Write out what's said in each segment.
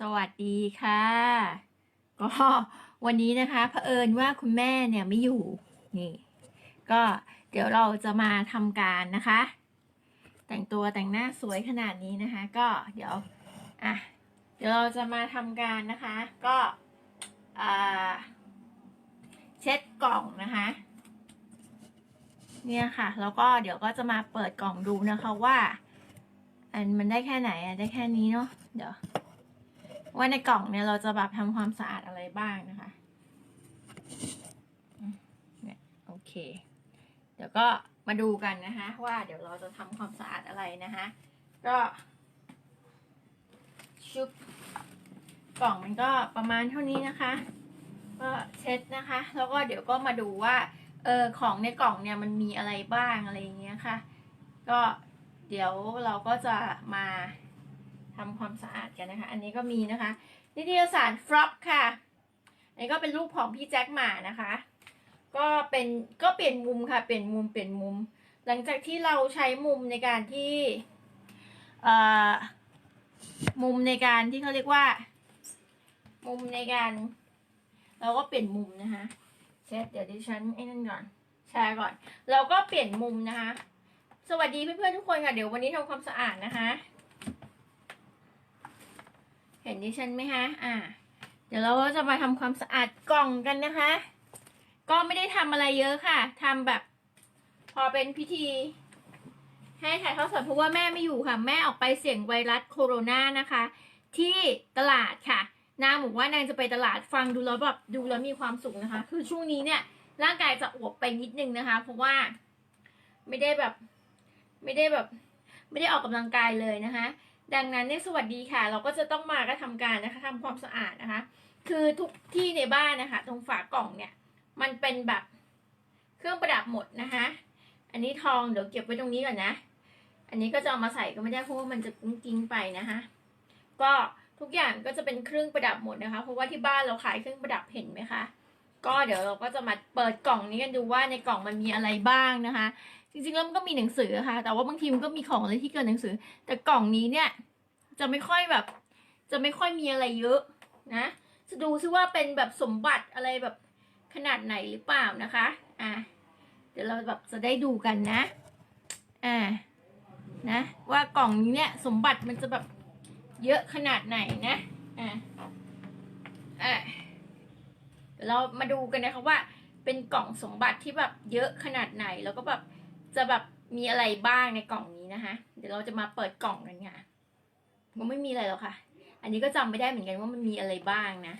สวัสดีค่ะ ก็วันนี้นะคะเผอิญว่าคุณแม่เนี่ยไม่อยู่นี่ก็เดี๋ยวเราจะมาทำการนะคะ แต่งตัวแต่งหน้าสวยขนาดนี้นะคะ ก็เดี๋ยวอะเดี๋ยวเราจะมาทำการนะคะ ก็อ่าเช็ดกล่องนะคะ เนี่ยค่ะ แล้วก็เดี๋ยวก็จะมาเปิดกล่องดูนะคะว่า อันมันได้แค่ไหนอะได้แค่นี้เนาะเดี๋ยว ว่าในกล่องเนี่ยเราจะแบบทำความสะอาดอะไรบ้างนะคะเนี่ยโอเค เดี๋ยวก็มาดูกันนะคะว่าเดี๋ยวเราจะทำความสะอาดอะไรนะคะก็ชุบกล่องมันก็ประมาณเท่านี้นะคะ ก็เช็ดนะคะ แล้วก็เดี๋ยวก็มาดูว่าเออของในกล่องเนี่ยมันมีอะไรบ้างอะไรอย่างเงี้ยค่ะ ก็เดี๋ยวเราก็จะมา ทำความสะอาดกันนะคะ อันนี้ก็มีนะคะ นิตยสารฟลอปค่ะ อันนี้ก็เป็นรูปของพี่แจ็คหมานะคะ ก็เป็นก็เปลี่ยนมุมค่ะ เปลี่ยนมุมเปลี่ยนมุม หลังจากที่เราใช้มุมในการที่อ่อมุมในการที่เขาเรียกว่า มุมในการ เราก็เปลี่ยนมุมนะคะเช็ดเดี๋ยวดิฉันไอ้นั่นก่อนแชร์ก่อน เราก็เปลี่ยนมุมนะคะ สวัสดีเพื่อนๆทุกคนค่ะ เดี๋ยววันนี้ทำความสะอาดนะคะ เห็นดิฉันไหมคะ อ่า เดี๋ยวเราก็จะมาทำความสะอาดกล่องกันนะคะ ก็ไม่ได้ทำอะไรเยอะค่ะทำแบบ พอเป็นพิธี ให้ถ่ายทอดสดเพราะว่าแม่ไม่อยู่ค่ะ แม่ออกไปเสี่ยงไวรัสโคโรนานะคะ ที่ตลาดค่ะ นางบอกว่านางจะไปตลาดฟังดูแล้วแบบดูแล้วมีความสุขนะคะ คือช่วงนี้เนี่ย ร่างกายจะอวบไปนิดนึงนะคะ เพราะว่า ไม่ได้แบบ ไม่ได้แบบ ไม่ได้ออกกำลังกายเลยนะคะ ดังนั้นเนี่ยสวัสดีค่ะ เราก็จะต้องมาก็ทำการนะคะทำความสะอาดนะคะ คือทุกที่ในบ้านนะคะ ตรงฝากล่องเนี่ย มันเป็นแบบเครื่องประดับหมดนะคะ อันนี้ทองเดี๋ยวเก็บไว้ตรงนี้ก่อนนะ อันนี้ก็จะเอามาใส่ก็ไม่ได้เพราะว่ามันจะกิ้งไปนะคะ ก็ทุกอย่างก็จะเป็นเครื่องประดับหมดนะคะ เพราะว่าที่บ้านเราขายเครื่องประดับเห็นไหมคะ ก็เดี๋ยวเราก็จะมาเปิดกล่องนี้กันดูว่าในกล่องมันมีอะไรบ้างนะคะ จริงๆแล้วมันก็มีหนังสือค่ะ แต่ว่าบางทีมันก็มีของอะไรที่เกินหนังสือ แต่กล่องนี้เนี่ย จะไม่ค่อยแบบ จะไม่ค่อยมีอะไรเยอะนะ จะดูซิว่าเป็นแบบสมบัติอะไรแบบขนาดไหนหรือเปล่านะคะ อะ เดี๋ยวเราแบบจะได้ดูกันนะ อ่า นะ ว่ากล่องนี้เนี่ย สมบัติมันจะแบบเยอะขนาดไหนนะ อ่าอะเดี๋ยวเรามาดูกันนะคะว่าเป็นกล่องสมบัติที่แบบเยอะขนาดไหนแล้วก็แบบ จะแบบมีอะไรบ้างในกล่องนี้นะคะ เดี๋ยวเราจะมาเปิดกล่องกันค่ะมันไม่มีอะไรหรอกค่ะ อันนี้ก็จำไม่ได้เหมือนกันว่ามันมีอะไรบ้างนะ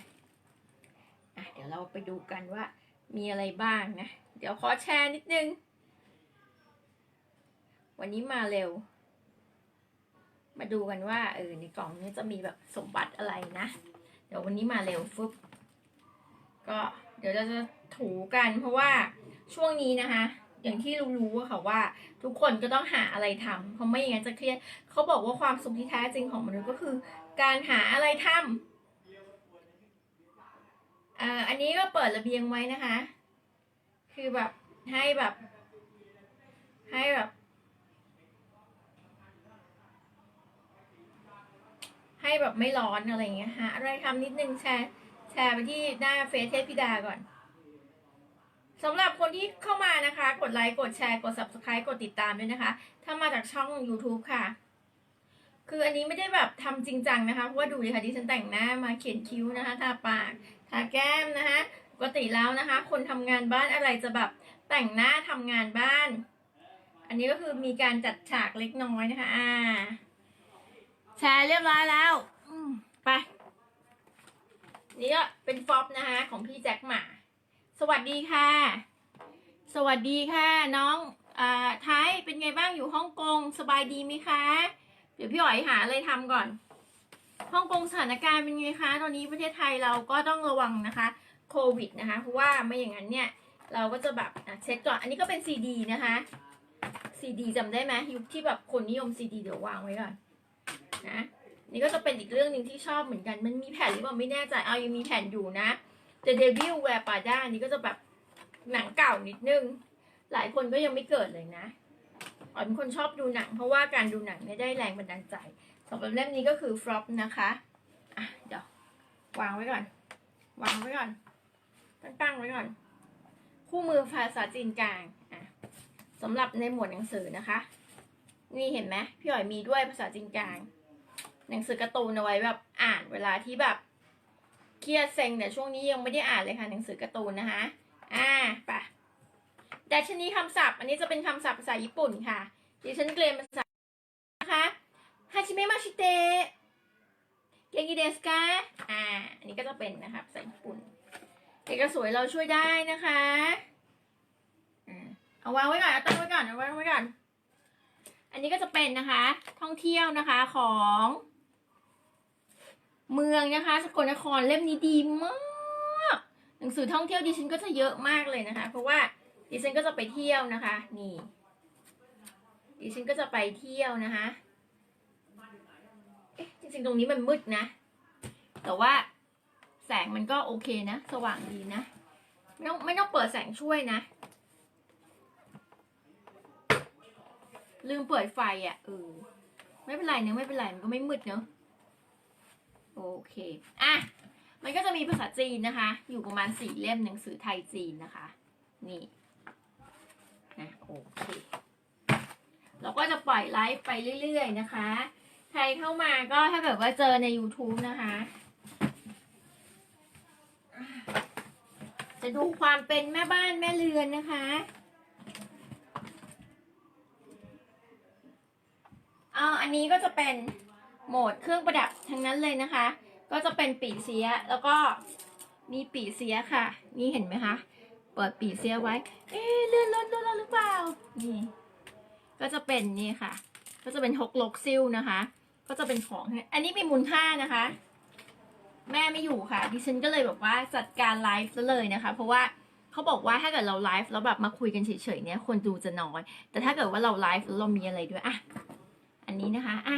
อะเดี๋ยวเราไปดูกันว่ามีอะไรบ้างนะ เดี๋ยวขอแชร์นิดนึง วันนี้มาเร็ว มาดูกันว่าเออในกล่องนี้จะมีแบบสมบัติอะไรนะ เดี๋ยววันนี้มาเร็วฟึบก็เดี๋ยวเราจะถูกันเพราะว่าช่วงนี้นะคะ อย่างที่รู้ๆอะค่ะว่า ทุกคนก็ต้องหาอะไรทำเพราะไม่อย่างนั้นจะเครียดเขาบอกว่าความสุขที่แท้จริงของมนุษย์ก็คือ การหาอะไรทำอ่าอันนี้ก็เปิดระเบียงไว้นะคะ คือแบบให้แบบ ให้แบบ ให้แบบไม่ร้อนอะไรอย่างเงี้ยหาอะไรทำนิดนึงแชร์แชร์ไปที่หน้าเฟซเทพพิดาก่อน สำหรับคนที่เข้ามานะคะ กดไลค์ กดแชร์ กด subscribe กดติดตามด้วยนะคะ ถ้ามาจากช่อง YouTube ค่ะ คืออันนี้ไม่ได้แบบทำจริงจังนะคะ เพราะว่าดูเลยค่ะที่ฉันแต่งหน้ามาเขียนคิ้วนะคะ ทาปาก ทาแก้มนะคะ ปกติแล้วนะคะ คนทำงานบ้านอะไรจะแบบแต่งหน้าทำงานบ้าน อันนี้ก็คือมีการจัดฉากเล็กน้อยนะคะ อ่า แชร์เรียบร้อยแล้ว ไป นี่ก็เป็นฟอปนะคะของพี่แจ็คหมา สวัสดีค่ะ สวัสดีค่ะ น้องอ่าไทยเป็นไงบ้างอยู่ฮ่องกงสบายดีไหมคะ เดี๋ยวพี่อ๋อยหาอะไรทำก่อนฮ่องกงสถานการณ์เป็นไงคะ ตอนนี้ประเทศไทยเราก็ต้องระวังนะคะโควิดนะคะเพราะว่าไม่อย่างนั้นเนี่ยเราก็จะแบบเช็คก่อน อันนี้ก็เป็นซีดีนะคะซีดีจำได้ไหมยุคที่แบบคนนิยมซีดีเดี๋ยววางไว้ก่อนนะนี่ก็จะเป็นอีกเรื่องหนึ่งที่ชอบเหมือนกัน มันมีแผ่นหรือเปล่าไม่แน่ใจเอายังมีแผ่นอยู่นะ The Devil Wear Prada นี่ก็จะแบบหนังเก่านิดนึง หลายคนก็ยังไม่เกิดเลยนะอ๋อเป็นคนชอบดูหนัง เพราะว่าการดูหนังเนี่ยได้แรงบันดาลใจสำหรับเล่มนี้ก็คือ Flop นะคะอะเดี๋ยววางไว้ก่อน วางไว้ก่อน ตั้งๆไว้ก่อน คู่มือภาษาจีนกลางอะสำหรับในหมวดหนังสือนะคะ นี่เห็นไหมพี่หอยมีด้วยภาษาจีนกลาง หนังสือการ์ตูนเอาไว้แบบอ่านเวลาที่แบบ เครียดเซ็งแต่ช่วงนี้ยังไม่ได้อ่านเลยค่ะหนังสือการ์ตูนนะคะ อ่าไปดัชนีคำศัพท์ อันนี้จะเป็นคำศัพท์ภาษาญี่ปุ่นค่ะดิฉันเกรนภาษานะคะฮาชิเมะมาชิเตะเกงิเดสกาอ่า อันนี้ก็จะเป็นนะคะภาษาญี่ปุ่น เอกสวยเราช่วยได้นะคะอ่าเอาวางไว้ก่อนเอาตั้งไว้ก่อนเอาวางไว้ก่อน อันนี้ก็จะเป็นนะคะ ท่องเที่ยวนะคะของ เมืองนะคะ สกลนครเล่มนี้ดีมาก หนังสือท่องเที่ยวดิฉันก็จะเยอะมากเลยนะคะ เพราะว่าดิฉันก็จะไปเที่ยวนะคะ นี่ ดิฉันก็จะไปเที่ยวนะคะเอ๊ะจริงๆตรงนี้มันมืดนะ แต่ว่าแสงมันก็โอเคนะ สว่างดีนะ ไม่ต้องไม่ต้องเปิดแสงช่วยนะ ลืมเปิดไฟอะ่ะเออไม่เป็นไรเนอะไม่เป็นไรมันก็ไม่มืดเนอะ โอเคอะมันก็จะมีภาษาจีนนะคะ อยู่ประมาณสี่เล่มหนังสือไทยจีนนะคะ นี่นะโอเคเราก็จะปล่อยไลฟ์ไปเรื่อยๆนะคะ ใครเข้ามาก็ถ้าเกิดว่าเจอใน YouTube นะคะ จะดูความเป็นแม่บ้านแม่เรือนนะคะเอาอันนี้ก็จะเป็น โหมดเครื่องประดับทั้งนั้นเลยนะคะ ก็จะเป็นปีเสียแล้วก็มีปีเสียค่ะ นี่เห็นไหมคะ เปิดปีเสียไว้ เอ๊เลื่อนรถรถหรือเปล่า นี่ ก็จะเป็นนี่ค่ะ ก็จะเป็นฮกลกซิลนะคะ ก็จะเป็นของ อันนี้มีมูลค่านะคะ แม่ไม่อยู่ค่ะ ดิฉันก็เลยแบบว่าจัดการไลฟ์ซะเลยนะคะ เพราะว่าเขาบอกว่าถ้าเกิดเราไลฟ์แล้วแบบมาคุยกันเฉยๆเนี่ยคนดูจะน้อย แต่ถ้าเกิดว่าเราไลฟ์แล้วเรามีอะไรด้วย อะ อันนี้นะคะ อะ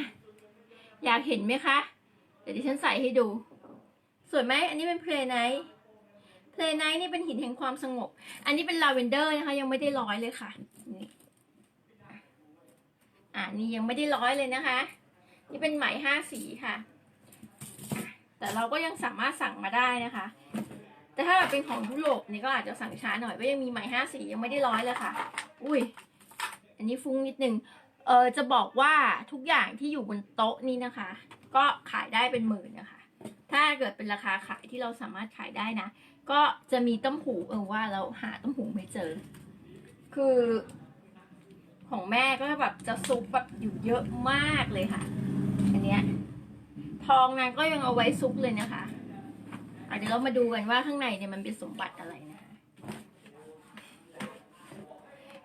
อยากเห็นไหมคะ เดี๋ยวดิฉันใส่ให้ดู สวยไหม อันนี้เป็นเพลย์ไนท์เพลย์ไนท์นี่เป็นหินแห่งความสงบ อันนี้เป็นลาเวนเดอร์นะคะ ยังไม่ได้ร้อยเลยค่ะ นี่อ่านี่ยังไม่ได้ร้อยเลยนะคะ นี่เป็นไหมห้าสีค่ะ แต่เราก็ยังสามารถสั่งมาได้นะคะ แต่ถ้าแบบเป็นของยุโรปนี่ก็อาจจะสั่งช้าหน่อยว่ายังมีไหมห้าสียังไม่ได้ร้อยเลยค่ะ อุ้ย อันนี้ฟุ้งนิดนึง เออจะบอกว่าทุกอย่างที่อยู่บนโต๊ะนี้นะคะ ก็ขายได้เป็นหมื่นนะคะ ถ้าเกิดเป็นราคาขายที่เราสามารถขายได้นะ ก็จะมีต้มหูเออว่าเราหาต้มหูไม่เจอ คือ ของแม่ก็แบบจะซุปแบบอยู่เยอะมากเลยค่ะ อันเนี้ยทองนางก็ยังเอาไว้ซุปเลยนะคะอะเดี๋ยวเรามาดูกันว่าข้างในเนี่ยมันเป็นสมบัติอะไรนะคะ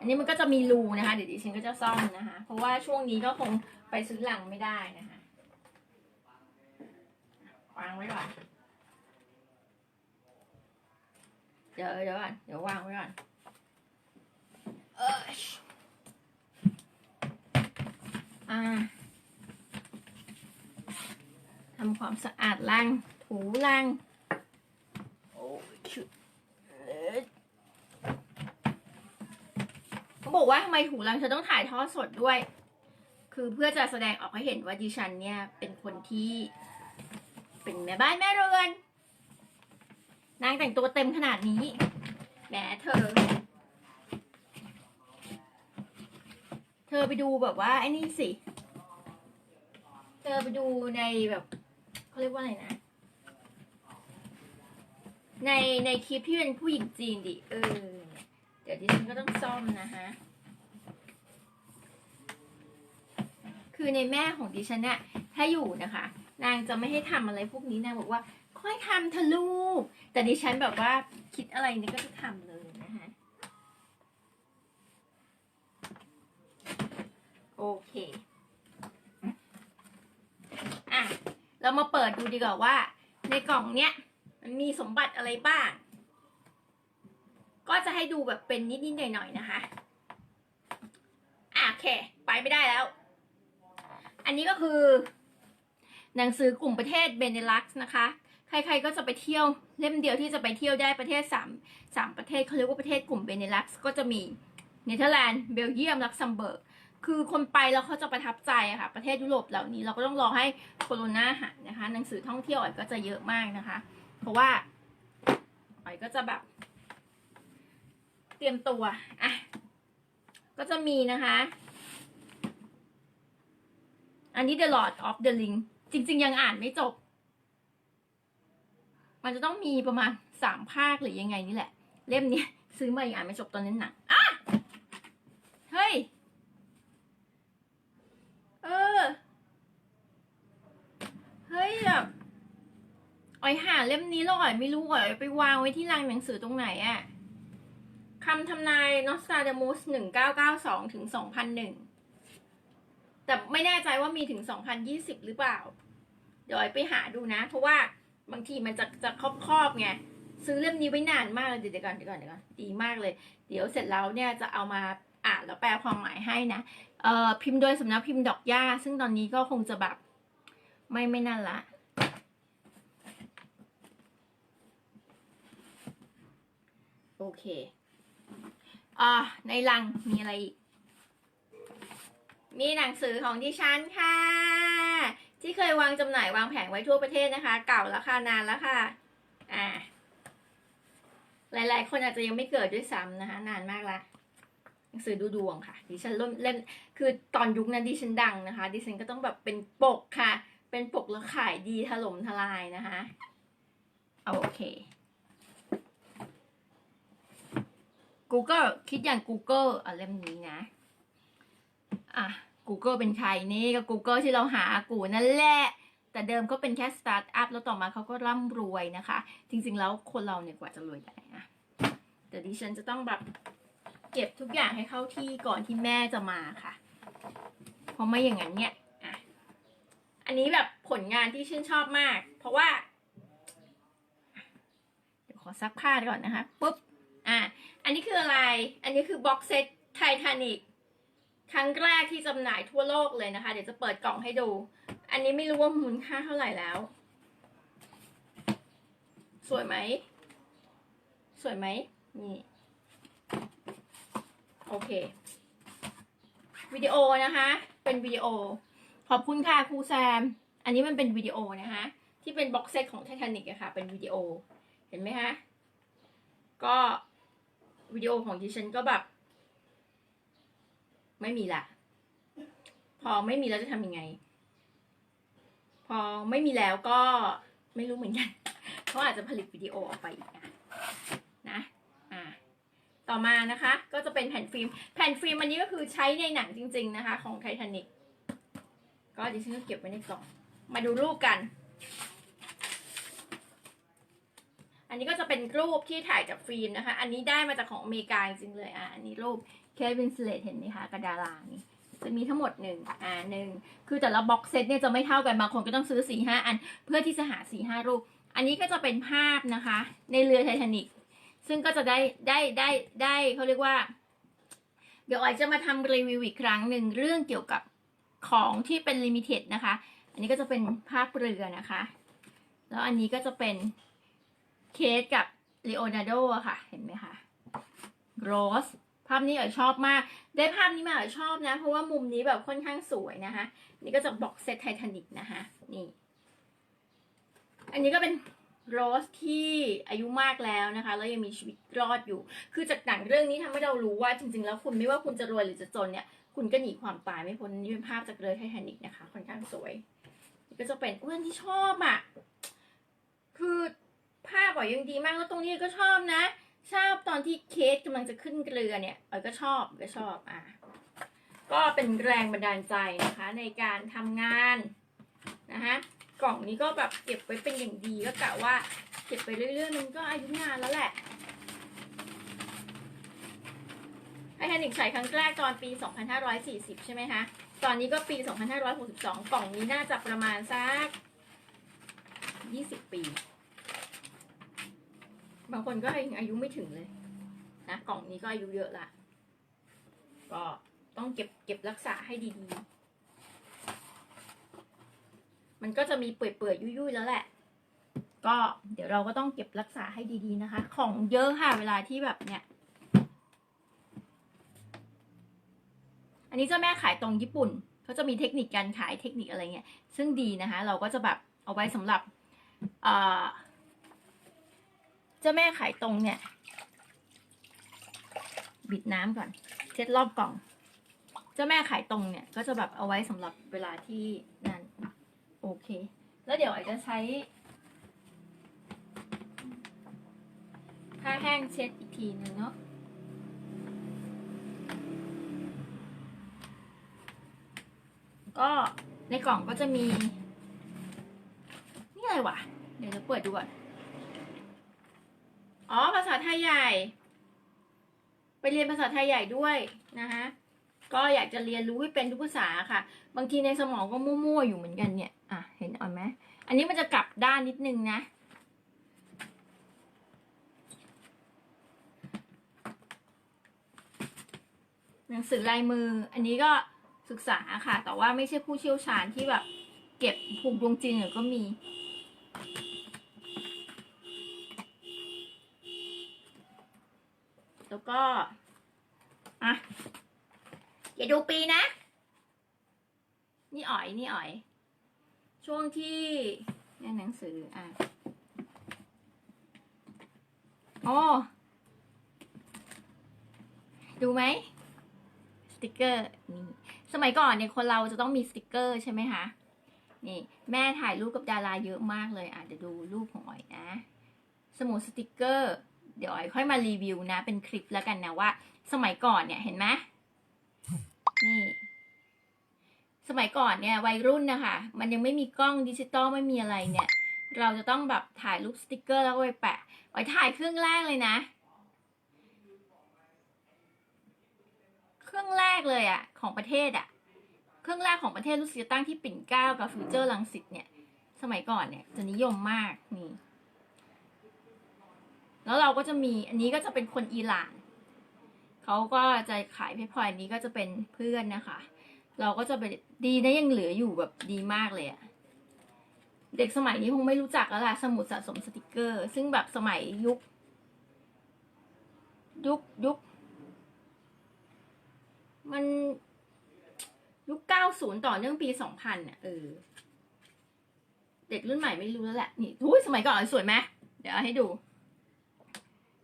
อันนี้มันก็จะมีรูนะคะ เดี๋ยวดิฉันก็จะซ่อมนะคะ เพราะว่าช่วงนี้ก็คงไปซื้อหลังไม่ได้นะคะวางไว้ก่อน เดี๋ยวเดี๋ยวก่อน เดี๋ยววางไว้ก่อน เอออ่าทำความสะอาดลังถูลัง โอ้ยชุดเอ้ยเขา บอกว่าทำไมถูลังเธอต้องถ่ายทอดสดด้วย คือเพื่อจะแสดงออกให้เห็นว่าดิฉันเนี่ยเป็นคนที่ เป็นแม่บ้านแม่เรือน นางแต่งตัวเต็มขนาดนี้ แหมเธอ เธอไปดูแบบว่าไอ้นี่สิ เธอไปดูในแบบเขาเรียกว่าอะไรนะ ในในคลิปที่เป็นผู้หญิงจีนดิ เออ เดี๋ยวดิฉันก็ต้องซ่อมนะคะ คือในแม่ของดิฉันเนี่ยถ้าอยู่นะคะ นางจะไม่ให้ทำอะไรพวกนี้นางบอกว่า ค่อยทำเถอะลูก แต่ดิฉันแบบว่าคิดอะไรนี่ก็จะทำเลยนะคะโอเคอะเรามาเปิดดูดีกว่าว่า ในกล่องเนี้ยมันมีสมบัติอะไรบ้าง ก็จะให้ดูแบบเป็นนิดๆหน่อยๆนะคะอะโอเค ไปไม่ได้แล้ว อันนี้ก็คือ หนังสือกลุ่มประเทศเบเนลักซ์นะคะ ใครๆก็จะไปเที่ยวเล่มเดียวที่จะไปเที่ยวได้ประเทศสามสามประเทศเขาเรียกว่าประเทศกลุ่มเบเนลักซ์ก็จะมีเนเธอร์แลนด์เบลเยียมลักเซมเบิร์กคือคนไปแล้วเขาจะประทับใจอะค่ะ ประเทศยุโรปเหล่านี้เราก็ต้องรอให้โคโรนาหายนะคะ หนังสือท่องเที่ยวอ๋อยก็จะเยอะมากนะคะ เพราะว่าอ๋อยก็จะแบบ เตรียมตัวอะก็จะมีนะคะ อันนี้ The Lord of the Ring จริง ๆ ยังอ่านไม่จบ มันจะต้องมีประมาณสามภาคหรือยังไงนี่แหละ เล่มนี้ซื้อมายังอ่านไม่จบตอนนั้นหนังอะเฮ้ย เออ เฮ้ยแบบอ๋อยหาเล่มนี้แล้วอ๋อยไม่รู้อ๋อยไปวางไว้ที่รังหนังสือตรงไหนอะคำทำนายนอสตราดมุสหนึ่งเก้าเก้าสองถึงสองพันหนึ่ง แต่ไม่แน่ใจว่ามีถึงสองพันยี่สิบหรือเปล่า เดี๋ยวไปหาดูนะ เพราะว่าบางทีมันจะจะครอบครอบๆไงซื้อเล่มนี้ไว้นานมากเลยเดี๋ยวก่อนเดี๋ยวก่อนเดี๋ยวก่อนดีมากเลย เดี๋ยวเสร็จแล้วเนี่ยจะเอามาอ่านแล้วแปลความหมายให้นะเอ่อพิมพ์โดยสำนักพิมพ์ดอกหญ้าซึ่งตอนนี้ก็คงจะแบบไม่ไม่นั่นละโอเคอ่าในลังมีอะไรอีก มีหนังสือของดิฉันค่ะ ที่เคยวางจำหน่ายวางแผงไว้ทั่วประเทศนะคะ เก่าแล้วค่ะนานแล้วค่ะอ่าหลายๆ คนอาจจะยังไม่เกิดด้วยซ้ำนะคะ นานมากละหนังสือดูดวงค่ะ ดิฉันเล่มเล่มคือตอนยุคนั้นดิฉันดังนะคะ ดิฉันก็ต้องแบบเป็นปกค่ะ เป็นปกแล้วขายดีถล่มทลายนะคะเอาโอเค Google คิดอย่าง Google อะเล่มนี้นะ อะ Google เป็นใครนี่ก็ Google ที่เราหากูนั่นแหละ แต่เดิมก็เป็นแค่สตาร์ทอัพแล้วต่อมาเขาก็ร่ำรวยนะคะ จริงๆแล้วคนเราเนี่ยกว่าจะรวยได้นะแต่ดิฉันจะต้องแบบเก็บทุกอย่างให้เข้าที่ก่อนที่แม่จะมาค่ะ เพราะไม่อย่างนั้นเนี่ยอะอันนี้แบบผลงานที่ชื่นชอบมาก เพราะว่า เดี๋ยวขอซักผ้าก่อนนะคะปุ๊บ อะ อันนี้คืออะไร อันนี้คือบ็อกเซตไททานิก ครั้งแรกที่จำหน่ายทั่วโลกเลยนะคะ เดี๋ยวจะเปิดกล่องให้ดู อันนี้ไม่รู้ว่ามูลค่าเท่าไหร่แล้ว สวยไหม สวยไหมนี่ โอเค วิดีโอนะคะ เป็นวิดีโอ ขอบคุณค่ะครูแซม อันนี้มันเป็นวิดีโอนะคะ ที่เป็นบ็อกเซตของไททานิกอะค่ะ เป็นวิดีโอ เห็นไหมคะ ก็วิดีโอของดิฉันก็แบบ ไม่มีละ พอไม่มีแล้วจะทำยังไง พอไม่มีแล้วก็ไม่รู้เหมือนกันเขาอาจจะผลิตวิดีโอออกไปอีกนะนะอ่าต่อมานะคะ ก็จะเป็นแผ่นฟิล์ม แผ่นฟิล์มอันนี้ก็คือใช้ในหนังจริง ๆนะคะ ของไททานิกก็ดิฉันก็เก็บไว้ในกล่อง มาดูรูปกัน อันนี้ก็จะเป็นรูปที่ถ่ายจากฟิล์มนะคะ อันนี้ได้มาจากของอเมริกาจริงเลยอะ อันนี้รูป เควินสเลตเห็นไหมคะกระดารานี่จะมีทั้งหมดหนึ่งอ่าหนึ่งคือแต่ละบ็อกเซตเนี่ยจะไม่เท่ากันบางคนก็ต้องซื้อสี่ห้าอัน เพื่อที่จะหาสี่ห้ารูป อันนี้ก็จะเป็นภาพนะคะ ในเรือไททานิกซึ่งก็จะได้ได้ได้ได้เขาเรียกว่า เดี๋ยวออยจะมาทำรีวิวอีกครั้งหนึ่งเรื่องเกี่ยวกับของที่เป็นลิมิเต็ดนะคะ อันนี้ก็จะเป็นภาพเรือนะคะ แล้วอันนี้ก็จะเป็นเคสกับเลโอนาร์โดค่ะ เห็นไหมคะโรส ภาพนี้ออยชอบมาก ได้ภาพนี้มาออยชอบนะ เพราะว่ามุมนี้แบบค่อนข้างสวยนะคะ นี่ก็จะบ็อกเซตไททานิกนะคะ นี่ อันนี้ก็เป็นโรสที่อายุมากแล้วนะคะ แล้วยังมีชีวิตรอดอยู่ คือจากหนังเรื่องนี้ทำให้เรารู้ว่าจริง ๆ แล้วคุณไม่ว่าคุณจะรวยหรือจะจนเนี่ย คุณก็หนีความตายไม่พ้นนี่เป็นภาพจากเรือไททานิกนะคะ ค่อนข้างสวย นี่ก็จะเป็นอ้วนที่ชอบอะ่ะ คือภาพอะยังดีมากแล้วตรงนี้ก็ชอบนะ ชอบตอนที่เคสกำลังจะขึ้นเรือเนี่ยเออก็ชอบก็ชอบอะก็เป็นแรงบันดาลใจนะคะ ในการทำงานนะคะกล่องนี้ก็แบบเก็บไว้เป็นอย่างดีก็กะว่าเก็บไปเรื่อยๆมันก็อายุนานแล้วแหละไททนิกใช้ครั้งแรกตอนปี 2540 ใช่ไหมคะ ตอนนี้ก็ปี 2562 กล่องนี้น่าจะประมาณสัก 20 ปี บางคนก็ยังอายุไม่ถึงเลยนะกล่องนี้ก็อายุเยอะละก็ต้องเก็บเก็บรักษาให้ดีๆ มันก็จะมีเปื่อยๆยุ่ยๆแล้วแหละ ก็เดี๋ยวเราก็ต้องเก็บรักษาให้ดีๆนะคะ ของเยอะค่ะเวลาที่แบบเนี่ย อันนี้เจ้าแม่ขายตรงญี่ปุ่นเขาจะมีเทคนิคการขายเทคนิคอะไรเงี้ย ซึ่งดีนะคะ เราก็จะแบบเอาไว้สำหรับอ่อ เจ้าแม่ขายตรงเนี่ย บิดน้ำก่อน เช็ดรอบกล่อง เจ้าแม่ขายตรงเนี่ย ก็จะแบบเอาไว้สำหรับเวลาที่นั่นโอเค แล้วเดี๋ยวอาจะใช้ผ้าแห้งเช็ดอีกทีหนึ่งเนาะก็ในกล่องก็จะมี นี่อะไรวะ เดี๋ยวจะเปิดดูก่อน อ๋อภาษาไทยใหญ่ ไปเรียนภาษาไทยใหญ่ด้วยนะคะก็อยากจะเรียนรู้ให้เป็นทุกภาษาค่ะ บางทีในสมองก็มั่วๆอยู่เหมือนกันเนี่ย อะ เห็นอ่อนไหมอันนี้มันจะกลับด้านนิดนึงนะ หนังสือลายมือ อันนี้ก็ศึกษาค่ะ แต่ว่าไม่ใช่ผู้เชี่ยวชาญที่แบบ เก็บผูกดวงจริงก็มี ก็อะอย่าดูปีนะ นี่อ๋อยนี่อ๋อย ช่วงที่นี่หนังสืออะโอ้ดูไหมสติกเกอร์นี่สมัยก่อนเนี่ยคนเราจะต้องมีสติกเกอร์ใช่ไหมคะนี่แม่ถ่ายรูปกับดาราเยอะมากเลยอะเดี๋ยวดูรูปของอ๋อยนะ สมุดสติกเกอร์ เดี๋ยวอ๋อค่อยมารีวิวนะ เป็นคลิปแล้วกันนะว่า สมัยก่อนเนี่ยเห็นไหมนี่ สมัยก่อนเนี่ยวัยรุ่นนะคะมันยังไม่มีกล้องดิจิตอลไม่มีอะไรเนี่ย เราจะต้องแบบถ่ายรูปสติกเกอร์แล้วก็ไปแปะอ๋อยถ่ายเครื่องแรกเลยนะ เครื่องแรกเลยอะของประเทศอะเครื่องแรกของประเทศรู้สึกตั้งที่ปิ่นเกล้ากับฟิวเจอร์ลังสิตเนี่ย สมัยก่อนเนี่ยจะนิยมมากนี่ แล้วเราก็จะมีอันนี้ก็จะเป็นคนอิหร่านเขาก็จะขายเพชรพลอยอันนี้ก็จะเป็นเพื่อนนะคะ เราก็จะไปดีนะยังเหลืออยู่แบบดีมากเลยอะเด็กสมัยนี้คงไม่รู้จักแล้วล่ะสมุดสะสมสติกเกอร์ ซึ่งแบบสมัยยุค ยุคยุค มันยุคเก้าศูนย์ต่อเนื่องปีสองพันอะเออ เด็กรุ่นใหม่ไม่รู้แล้วแหละ นี่ทุยสมัยก่อนสวยไหมเดี๋ยวเอาให้ดู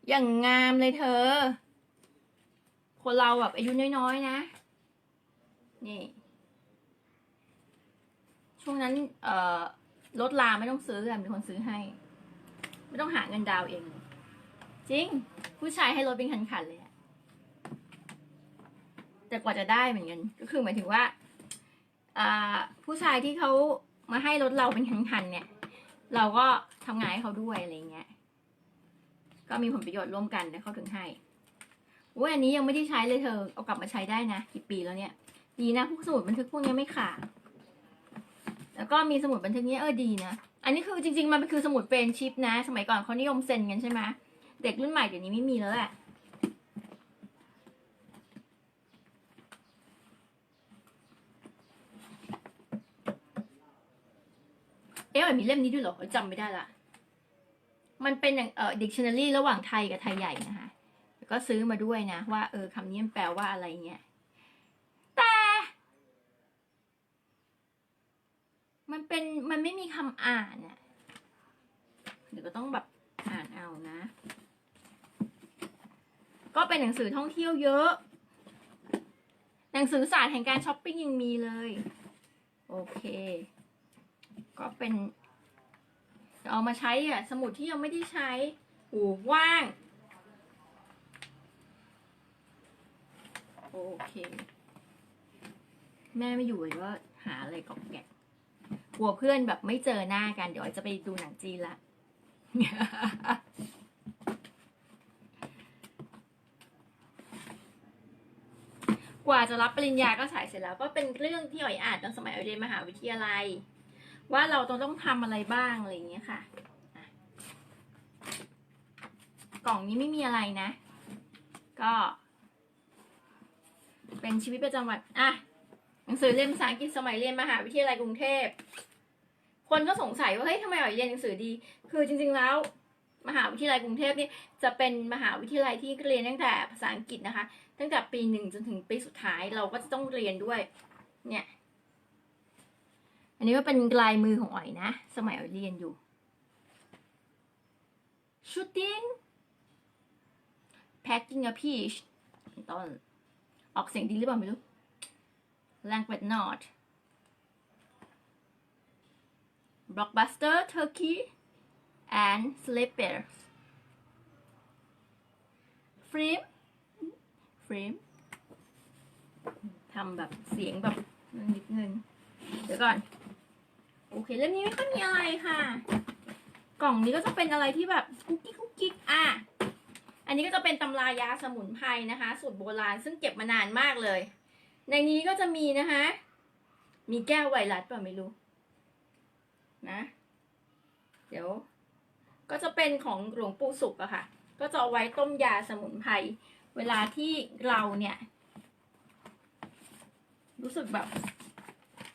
อย่างงามเลยเธอ คนเราแบบอายุน้อยๆนะ นี่ ช่วงนั้น เอ่อรถลาไม่ต้องซื้อกันมีคนซื้อให้ ไม่ต้องหาเงินดาวเอง จริง ผู้ชายให้รถเป็นคันๆเลยอะแต่กว่าจะได้เหมือนกัน ก็คือหมายถึงว่าอ่าผู้ชายที่เขามาให้รถเราเป็นคันๆเนี่ย เราก็ทำงานให้เขาด้วยอะไรเงี้ย ก็มีผลประโยชน์ร่วมกันนะเขาถึงให้โอ้ยอันนี้ยังไม่ได้ใช้เลยเธอ เอากลับมาใช้ได้นะกี่ปีแล้วเนี่ย ดีนะพวกสมุดบันทึกพวกนี้ไม่ขาด แล้วก็มีสมุดบันทึกเนี้ยเออดีนะ อันนี้คือจริง ๆ มันคือสมุดเฟรนชิพนะ สมัยก่อนเขานิยมเซ็นกันใช่ไหมเด็กรุ่นใหม่เดี๋ยวนี้ไม่มีแล้วแหละเอ๊ะมันมีเล่มนี้ด้วยเหรอจำไม่ได้ละ มันเป็นอย่างเออ dictionary ระหว่างไทยกับไทยใหญ่นะคะก็ซื้อมาด้วยนะ ว่าเออคำนี้มันแปลว่าอะไรเงี้ยแต่ มันเป็นมันไม่มีคำอ่านอะเดี๋ยวก็ต้องแบบอ่านเอานะ ก็เป็นหนังสือท่องเที่ยวเยอะ หนังสือศาสตร์แห่งการช้อปปิ้งยังมีเลย โอเค ก็เป็น เอามาใช้อะ สมุดที่ยังไม่ได้ใช้หูว่าง โอเค แม่ไม่อยู่เลยก็หาอะไรกองแกะกลัวเพื่อนแบบไม่เจอหน้ากัน เดี๋ยวจะไปดูหนังจีนละ กว่าจะรับปริญญาก็ฉายเสร็จแล้ว ก็เป็นเรื่องที่อ๋อยอ่านตอนสมัยอ๋อยเรียนมหาวิทยาลัย ว่าเราต้องต้องทำอะไรบ้างอะไรอย่างเงี้ยค่ะ กล่องนี้ไม่มีอะไรนะ ก็ เป็นชีวิตประจำวันอะหนังสือเรียนภาษาอังกฤษสมัยเรียนมหาวิทยาลัยกรุงเทพ คนก็สงสัยว่าเฮ้ยทำไมอ๋อยเรียนหนังสือดี คือจริง ๆแล้ว มหาวิทยาลัยกรุงเทพนี่จะเป็นมหาวิทยาลัยที่เรียนตั้งแต่ภาษาอังกฤษนะคะ ตั้งแต่ปีหนึ่งจนถึงปีสุดท้ายเราก็จะต้องเรียนด้วย เนี่ย อันนี้ก็เป็นลายมือของอ๋อยนะ สมัยอ๋อยเรียนอยู่ shooting packing a peach ต้น ออกเสียงดีหรือเปล่าไม่รู้ language not blockbuster turkey and slippers frame frame ทำแบบเสียงแบบนิดนึง เดี๋ยวก่อน โอเคเล่มนี้ไม่ค่อยมีอะไรค่ะ กล่องนี้ก็จะเป็นอะไรที่แบบกุ๊กกิ๊กกุ๊กกิ๊กอะอันนี้ก็จะเป็นตำรายาสมุนไพรนะคะ สูตรโบราณซึ่งเก็บมานานมากเลย ในนี้ก็จะมีนะคะ มีแก้วไวรัสเปล่าไม่รู้ นะ เดี๋ยว ก็จะเป็นของหลวงปู่สุกอะค่ะ ก็จะเอาไว้ต้มยาสมุนไพรเวลาที่เราเนี่ย รู้สึกแบบ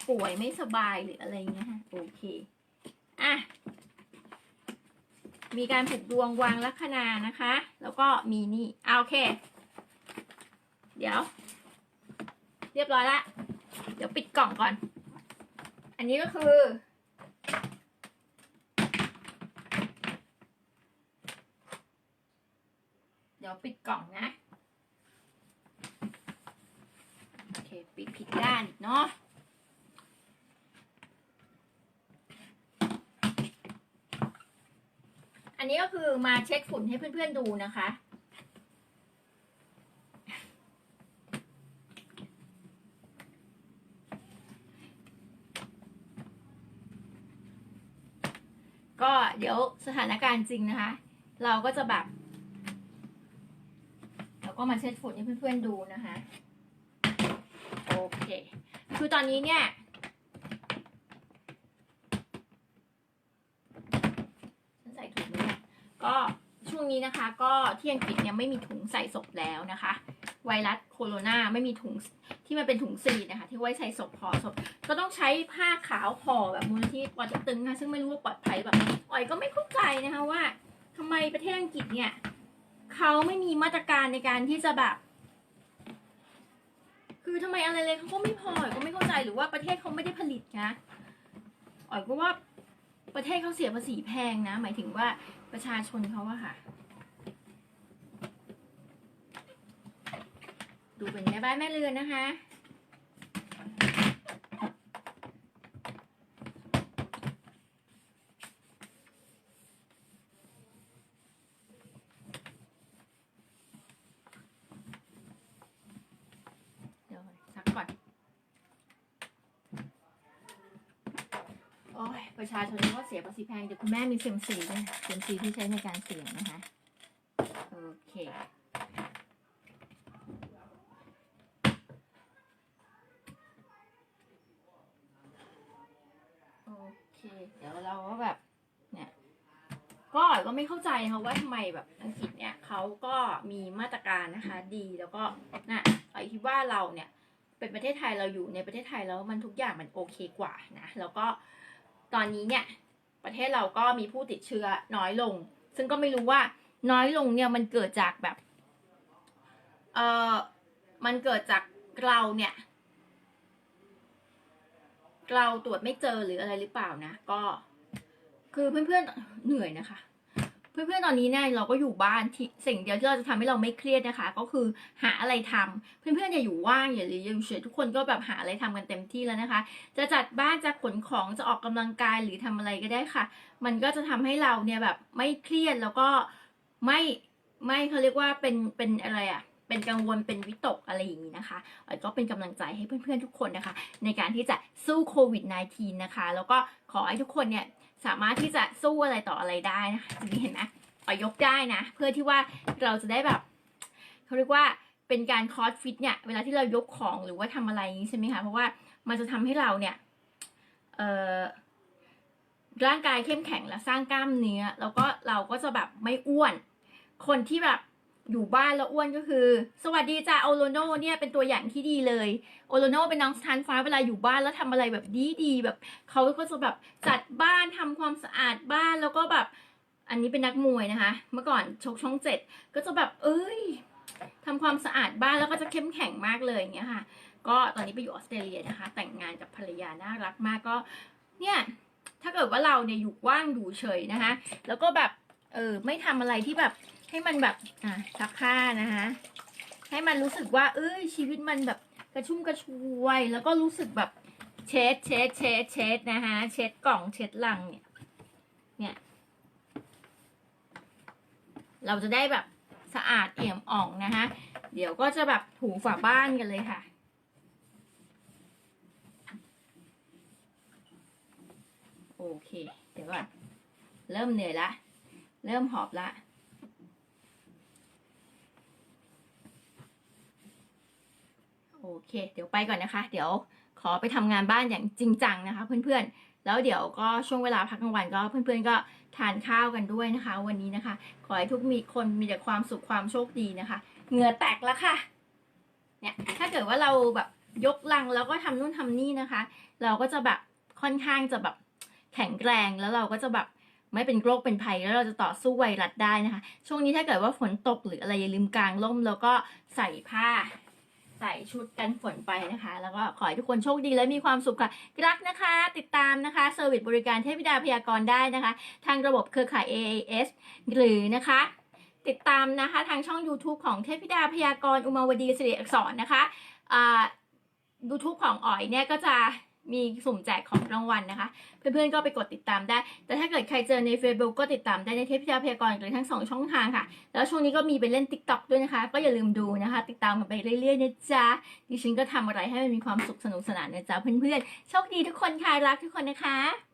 ป่วยไม่สบายหรืออะไรเงี้ยฮะโอเคอะมีการผูกดวงวางลัคนานะคะ แล้วก็มีนี่เอะโอเค เดี๋ยว เรียบร้อยละ เดี๋ยวปิดกล่องก่อน อันนี้ก็คือ เดี๋ยวปิดกล่องนะ โอเค ปิดผิดด้านเนาะ อันนี้ก็ คือมาเช็ดฝุ่นให้เพื่อนๆดูนะคะ ก็เดี๋ยวสถานการณ์จริงนะคะ เราก็จะแบบเราก็มาเช็ดฝุ่นให้เพื่อนๆดูนะคะ โอเค คือตอนนี้เนี่ย ฉันใส่ถุงไหมเนี่ยก็ช่วง นี้นะคะก็ที่อังกฤษเนี่ยไม่มีถุงใส่ศพแล้วนะคะ ไวรัสโคโรนาไม่มีถุงที่มันเป็นถุงซีดนะคะ ที่ไว้ใส่ศพห่อศพ ก็ต้องใช้ผ้าขาวห่อแบบมูลที่ปอเต็กตึงนะซึ่งไม่รู้ว่าปลอดภัยแบบอ่อยก็ไม่เข้าใจนะคะว่าทำไมประเทศอังกฤษเนี่ยเขาไม่มีมาตรการในการที่จะแบบ คือทำไมอะไรเลยเขาก็ไม่พออ่อยก็ไม่เข้าใจหรือว่าประเทศเขาไม่ได้ผลิตนะอ่อยก็ว่าประเทศเขาเสียภาษีแพงนะ หมายถึงว่าประชาชนเขาอะค่ะ ดูเป็นแม่บ้านแม่เรือนนะคะ เดี๋ยวซักก่อน โอ้ยประชาชนก็เสียภาษีแพงเดี๋ยวคุณแม่มีเซมซีด้วยเซมซีที่ใช้ในการเสียงนะคะ โอเค โอเค เดี๋ยวเราก็แบบ เนี่ย ก็ก็ไม่เข้าใจ นะคะว่าทำไมแบบอังกฤษเนี่ยเขาก็มีมาตรการนะคะดีแล้วก็นะไอคิดว่าเราเนี่ยเป็นประเทศไทยเราอยู่ในประเทศไทยแล้วมันทุกอย่างมันโอเคกว่านะแล้วก็ตอนนี้เนี่ยประเทศเราก็มีผู้ติดเชื้อน้อยลง ซึ่งก็ไม่รู้ว่าน้อยลงเนี่ยมันเกิดจากแบบเออมันเกิดจากเราเนี่ยเราตรวจไม่เจอหรืออะไรหรือเปล่านะ ก็ คือเพื่อนๆเหนื่อยนะคะ เพื่อนๆตอนนี้เนี่ยเราก็อยู่บ้านที่สิ่งเดียวที่เราจะทำให้เราไม่เครียดนะคะ ก็คือหาอะไรทำเพื่อนๆอย่าอยู่ว่างอย่าอย่าอยู่เฉยทุกคนก็แบบหาอะไรทำกันเต็มที่แล้วนะคะ จะจัดบ้านจะขนของจะออกกำลังกายหรือทำอะไรก็ได้ค่ะ มันก็จะทำให้เราเนี่ยแบบไม่เครียดแล้วก็ไม่ไม่เขาเรียกว่าเป็นเป็นอะไรอะ่ะเป็นกังวลเป็นวิตกอะไรอย่างนี้นะคะก็เป็นกำลังใจให้เพื่อนๆทุกคนนะคะ ในการที่จะสู้โควิด -19 นะคะ แล้วก็ขอให้ทุกคนเนี่ย สามารถที่จะสู้อะไรต่ออะไรได้นะคะทีนี้เห็นไหมออยกได้นะ เพื่อที่ว่าเราจะได้แบบเขาเรียกว่าเป็นการคอร์สฟิตเนี่ยเวลาที่เรายกของหรือว่าทำอะไรอย่างนี้ใช่ไหมคะเพราะว่ามันจะทำให้เราเนี่ยเอ่อร่างกายเข้มแข็งและสร้างกล้ามเนื้อ แล้วก็เราก็จะแบบไม่อ้วน คนที่แบบ อยู่บ้านแล้วอ้วนก็คือ สวัสดีจ้าโอโลโนเนี่ยเป็นตัวอย่างที่ดีเลยโอโลโนเป็นน้องสถานฟ้าเวลาอยู่บ้านแล้วทำอะไรแบบดีดีแบบเขาก็จะแบบจัดบ้านทำความสะอาดบ้านแล้วก็แบบ อันนี้เป็นนักมวยนะคะ เมื่อก่อนชกช่องเจ็ดก็จะแบบ เอ้ยทำความสะอาดบ้านแล้วก็จะเข้มแข็งมากเลยอย่างเงี้ยค่ะ ก็ตอนนี้ไปอยู่ออสเตรเลียนะคะ แต่งงานกับภรรยาน่ารักมากก็ เนี่ยถ้าเกิดว่าเราเนี่ยอยู่ว่างอยู่เฉยนะคะ แล้วก็แบบเออไม่ทำอะไรที่แบบ ให้มันแบบอะซักผ้านะคะให้มันรู้สึกว่า เอ้ยชีวิตมันแบบกระชุ่มกระชวย แล้วก็รู้สึกแบบเช็ดเช็ดเช็ดเช็ดนะคะเช็ดกล่องเช็ดลังเนี่ยเนี่ยเราจะได้แบบสะอาดเอี่ยมอ่องนะคะเดี๋ยวก็จะแบบถูฝาบ้านกันเลยค่ะ โอเค เดี๋ยวก่อนเริ่มเหนื่อยละ เริ่มหอบละ โอเค เดี๋ยวไปก่อนนะคะ เดี๋ยวขอไปทำงานบ้านอย่างจริงจังนะคะ เพื่อนๆ แล้วเดี๋ยวก็ช่วงเวลาพักกลางวันก็เพื่อนๆก็ทานข้าวกันด้วยนะคะ วันนี้นะคะ ขอให้ทุกมีคนมีแต่ความสุขความโชคดีนะคะ เหงื่อแตกแล้วค่ะ เนี่ยถ้าเกิดว่าเราแบบยกลังแล้วก็ทำนู่นทำนี่นะคะ เราก็จะแบบค่อนข้างจะแบบแข็งแรงแล้วเราก็จะแบบไม่เป็นโรคเป็นภัยแล้วเราจะต่อสู้ไวรัสได้นะคะ ช่วงนี้ถ้าเกิดว่าฝนตกหรืออะไรอย่าลืมกางร่มแล้วก็ใส่ผ้า ใส่ชุดกันฝนไปนะคะ แล้วก็ขอให้ทุกคนโชคดีและมีความสุขค่ะ รักนะคะ ติดตามนะคะเซอร์วิสบริการเทพวิดาพยากรณ์ได้นะคะ ทางระบบเครือข่าย AAS หรือนะคะติดตามนะคะทางช่อง YouTube ของเทพธิดาพยากรณ์อุมาวดีสิริอักษรนะคะอ่า YouTube ของอ๋อยเนี่ยก็จะ มีสุ่มแจกของรางวัลนะคะ เพื่อนๆก็ไปกดติดตามได้ แต่ถ้าเกิดใครเจอใน Facebook ก็ติดตามได้ในเทพธิดาพยากรณ์หรือทั้งสองช่องทางค่ะ แล้วช่วงนี้ก็มีไปเล่น TikTok ด้วยนะคะ ก็อย่าลืมดูนะคะ ติดตามกันไปเรื่อยๆนะจ๊ะดิฉันก็ทำอะไรให้มันมีความสุขสนุกสนานนะจ๊ะเพื่อนๆโชคดีทุกคนค่ะรักทุกคนนะคะ